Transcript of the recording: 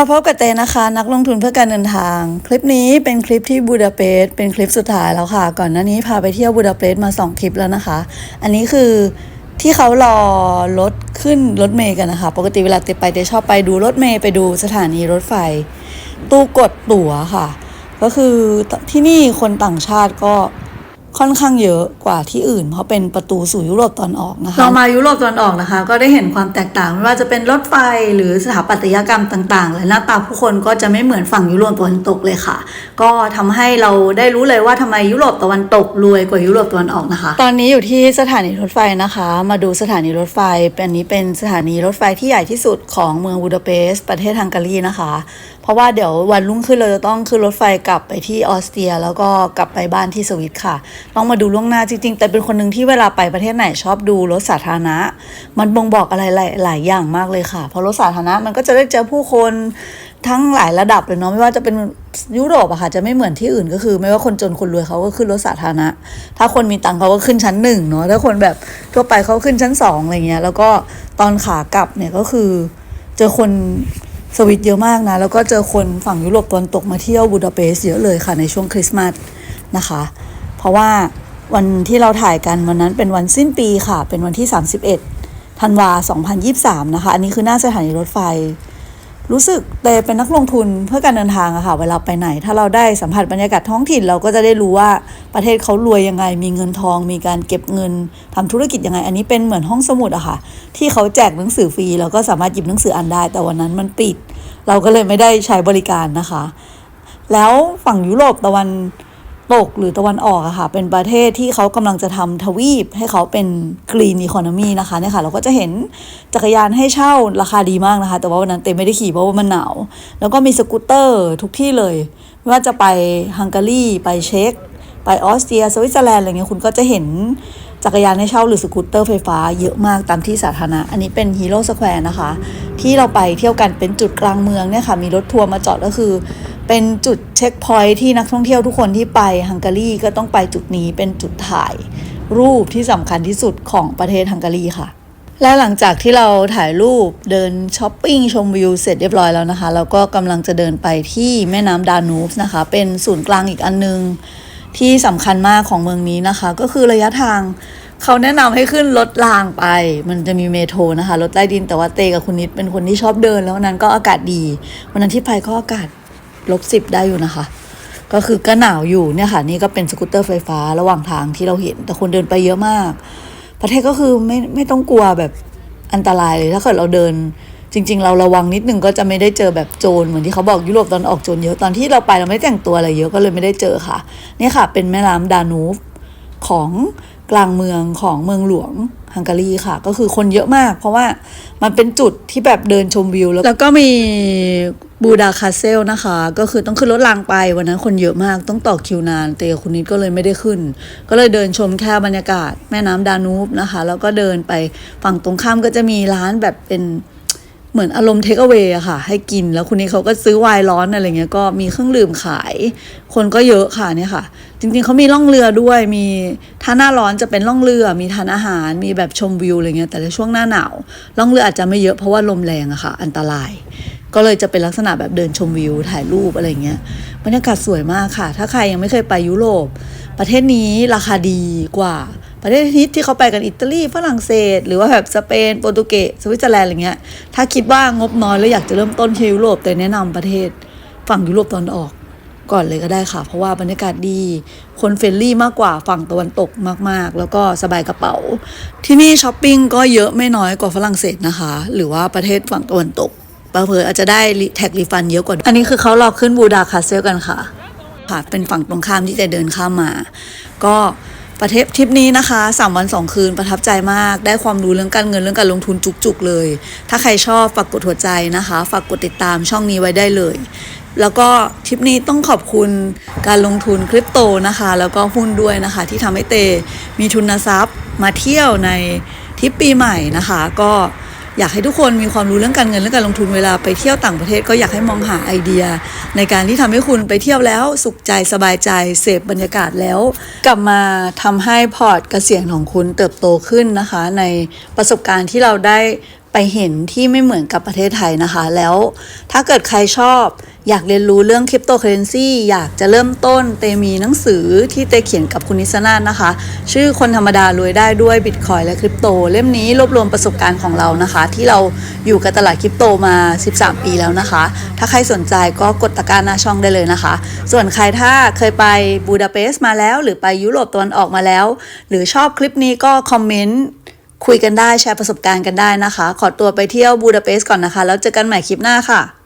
มาพบกับเตนะคะนักลงทุนเพื่อการเดินทาง คลิปนี้เป็นคลิปที่บูดาเปสต์เป็นคลิปสุดท้ายแล้วค่ะ ก่อนหน้านี้พาไปเที่ยวบูดาเปสต์มา 2 คลิปแล้วนะคะ อันนี้คือที่เขารอรถขึ้นรถเมย์กันนะคะ ปกติเวลาเตไปเตชอบไปดูรถเมย์ไปดูสถานีรถไฟ ตู้กดตั๋วค่ะ ก็คือที่นี่คนต่างชาติก็ ค่อนข้างเยอะกว่าที่อื่น เพราะเป็นประตูสู่ยุโรปตอนออกนะคะเรามายุโรปตอนออกนะคะ ก็ได้เห็นความแตกต่างไม่ว่าจะเป็นรถไฟหรือสถาปัตยกรรมต่างๆ และหน้าตาผู้คนก็จะไม่เหมือนฝั่งยุโรปตะวันตกเลยค่ะ ก็ทำให้เราได้รู้เลยว่าทำไมยุโรปตะวันตกรวยกว่ายุโรปตะวันออกนะคะ ตอนนี้อยู่ที่สถานีรถไฟนะคะ มาดูสถานีรถไฟอันนี้เป็นสถานีรถไฟที่ใหญ่ที่สุดของเมืองบูดาเปสต์ประเทศฮังการีนะคะเพ ราะว่าเดี๋ยววันรุ่งขึ้นเราจะต้องขึ้นรถไฟกลับไปที่ออสเตรีย แล้วก็กลับไปบ้านที่สวิตค่ะ ต้องมาดูล่วงหน้าจริงๆ แต่เป็นคนหนึ่งที่เวลาไปประเทศไหนชอบดูรถสาธารณะ มันบ่งบอกอะไรหลายอย่างมากเลยค่ะ เพราะรถสาธารณะมันก็จะได้เจอผู้คนทั้งหลายระดับเลยเนาะไม่ว่าจะเป็นยุโรปอะค่ะจะไม่เหมือนที่อื่นก็คือ ไม่ว่าคนจนคนรวยเขาก็ขึ้นรถสาธารณะ ถ้าคนมีตังค์เขาก็ขึ้นชั้นหนึ่งเนาะถ้าคนแบบทั่วไปเขาขึ้นชั้นสองอะไรเงี้ยแล้วก็ตอนขากลับเนี่ยก็คือเจอคน สวิตเยอะมากนะ แล้วก็เจอคนฝั่งยุโรปตะวันตกมาเที่ยวบูดาเปสต์เยอะเลยค่ะในช่วงคริสต์มาสนะคะ เพราะว่าวันที่เราถ่ายกันวันนั้นเป็นวันสิ้นปีค่ะ เป็นวันที่ 31ธันวา 2023 นะคะ อันนี้คือหน้าสถานีรถไฟ รู้สึกเตเป็นนักลงทุนเพื่อการเดินทางอะค่ะ เวลาไปไหน ถ้าเราได้สัมผัสบรรยากาศท้องถิ่น เราก็จะได้รู้ว่าประเทศเขารวยยังไง มีเงินทอง มีการเก็บเงินทำธุรกิจยังไง อันนี้เป็นเหมือนห้องสมุดอะค่ะ ที่เขาแจกหนังสือฟรีเราก็สามารถหยิบหนังสืออ่านได้ แต่วันนั้นมันปิด เราก็เลยไม่ได้ใช้บริการนะคะ แล้วฝั่งยุโรปตะวันตกหรือตะวันออกอะค่ะ เป็นประเทศที่เขากำลังจะทำทวีปให้เขาเป็นกรีนอี c o นมีนะคะเนี่ยค่ะ เราก็จะเห็นจักรยานให้เช่าราคาดีมากนะคะ แต่ว่าวันนั้นเต็มไม่ได้ขี่เพราะว่ามันหนาว แล้วก็มีสกูตเตอร์ทุกที่เลย ไม่ว่าจะไปฮังการีไปเช็กไปออสเตรียสวิตเซอร์แลนด์อะไรเงี้ยคุณก็จะเห็น จักรยานให้เช่าหรือสกูตเตอร์ไฟฟ้าเยอะมากตามที่สาธารณะ อันนี้เป็นฮีโร่สแควร์นะคะ ที่เราไปเที่ยวกันเป็นจุดกลางเมืองเนี่ยค่ะ มีรถทัวร์มาจอดก็คือ เป็นจุดเช็คพอยท์ที่นักท่องเที่ยวทุกคนที่ไปฮังการีก็ต้องไปจุดนี้เป็นจุดถ่ายรูปที่สำคัญที่สุดของประเทศฮังการีค่ะ และหลังจากที่เราถ่ายรูปเดินช้อปปิ้งชมวิวเสร็จเรียบร้อยแล้วนะคะ เราก็กำลังจะเดินไปที่แม่น้ำดานูฟนะคะ เป็นศูนย์กลางอีกอันนึง ที่สำคัญมากของเมืองนี้นะคะ ก็คือระยะทางเขาแนะนำให้ขึ้นรถรางไป มันจะมีเมโทรนะคะรถใต้ดินแต่ว่าเตกับคุณนิดเป็นคนที่ชอบเดิน แล้ววันนั้นก็อากาศดี วันนั้นที่ไปก็อากาศลบสิบได้อยู่นะคะ ก็คือก็หนาวอยู่เนี่ยค่ะ นี่ก็เป็นสกูตเตอร์ไฟฟ้าระหว่างทางที่เราเห็น แต่คนเดินไปเยอะมาก ประเทศก็คือไม่ไม่ต้องกลัวแบบอันตรายเลยถ้าเกิดเราเดิน จริง ๆ เราระวังนิดนึงก็จะไม่ได้เจอแบบโจรเหมือนที่เขาบอกยุโรปตอนออกโจรเยอะตอนที่เราไปเราไม่ได้แต่งตัวอะไรเยอะก็เลยไม่ได้เจอค่ะนี่ค่ะ เป็นแม่น้ำดานูฟของกลางเมืองของเมืองหลวงฮังการีค่ะ ก็คือคนเยอะมาก เพราะว่ามันเป็นจุดที่แบบเดินชมวิว แล้วแล้วก็มีบูดาคาเซลนะคะ ก็คือต้องขึ้นรถรางไปวันนั้นคนเยอะมากต้องต่อคิวนาน เตกับคุณนิดก็เลยไม่ได้ขึ้น ก็เลยเดินชมแค่บรรยากาศ แม่น้ำดานูบนะคะ แล้วก็เดินไปฝั่งตรงข้ามก็จะมีร้านแบบเป็น เหมือนอารมณ์เทคเอา a y อะค่ะ ให้กินแล้วคุณนี้เขาก็ซื้อไวน์ร้อนอะไรเงี้ยก็มีเครื่องดื่มขาย คนก็เยอะค่ะเนี่ยค่ะ จริงๆเขามีล่องเรือด้วยมีถ้าหน้าร้อนจะเป็นล่องเรือ มีทานอาหาร มีแบบชมวิวอะไรเงี้ยแต่ในช่วงหน้าหนาวล่องเรืออาจจะไม่เยอะเพราะว่าลมแรงอะค่ะ อันตราย ก็เลยจะเป็นลักษณะแบบเดินชมวิวถ่ายรูปอะไรเงี้ยบรรยากาศสวยมากค่ะ ถ้าใครยังไม่เคยไปยุโรปประเทศนี้ราคาดีกว่า ประเทศที่ที่เขาไปกันอิตาลีฝรั่งเศส หรือว่าแบบสเปนโปรตุเกสสวิตเซอร์แลนด์อะไรเงี้ยถ้าคิดว่างบน้อยแล้วอยากจะเริ่มต้นที่ยุโรปแต่แนะนำประเทศฝั่งยุโรปตอนออกก่อนเลยก็ได้ค่ะ เพราะว่าบรรยากาศดี คนเฟรนลี่มากกว่าฝั่งตะวันตกมากๆ แล้วก็สบายกระเป๋า ที่นี่ช้อปปิ้งก็เยอะไม่น้อยกว่าฝรั่งเศสนะคะ หรือว่าประเทศฝั่งตะวันตกเผลออาจจะได้แท็กรีฟันเยอะกว่า อันนี้คือเขารอกขึ้นบูดาคาเซลกันค่ะ ค่ะ เป็นฝั่งตรงข้ามที่จะเดินข้ามมา ก็ ประเทศทริปนี้นะคะ3วัน 2 คืนประทับใจมาก ได้ความรู้เรื่องการเงินเรื่องการลงทุนจุกๆเลย ถ้าใครชอบฝากกดหัวใจนะคะ ฝากกดติดตามช่องนี้ไว้ได้เลย แล้วก็ทริปนี้ต้องขอบคุณการลงทุนคริปโตนะคะ แล้วก็หุ้นด้วยนะคะ ที่ทำให้เตมีทุนทรัพย์มาเที่ยวในทริปปีใหม่นะคะ ก็ อยากให้ทุกคนมีความรู้เรื่องการเงินเรื่องการลงทุนเวลาไปเที่ยวต่างประเทศก็อยากให้มองหาไอเดีย ในการที่ทำให้คุณไปเที่ยวแล้วสุขใจสบายใจเสพบรรยากาศแล้ว กลับมาทำให้พอร์ตเกษียณของคุณเติบโตขึ้นนะคะ ในประสบการณ์ที่เราได้ไปเห็นที่ไม่เหมือนกับประเทศไทยนะคะ แล้วถ้าเกิดใครชอบ อยากเรียนรู้เรื่องคริปโตเคอเรนซีอยากจะเริ่มต้นเตมีหนังสือที่เตเขียนกับคุณนิสนานะคะ ชื่อคนธรรมดารวยได้ด้วยบิตคอยและคริปโต เล่มนี้รวบรวมประสบการณ์ของเรานะคะ ที่เราอยู่กับตลาดคริปโตมา 13 ปีแล้วนะคะ ถ้าใครสนใจก็กดตะกร้าหน้าช่องได้เลยนะคะ ส่วนใครถ้าเคยไปบูดาเปสต์มาแล้ว หรือไปยุโรปตะวันออกมาแล้ว หรือชอบคลิปนี้ก็คอมเมนต์คุยกันได้แชร์ประสบการณ์กันได้นะคะ ขอตัวไปเที่ยวบูดาเปสต์ก่อนนะคะ แล้วเจอกันใหม่คลิปหน้าค่ะ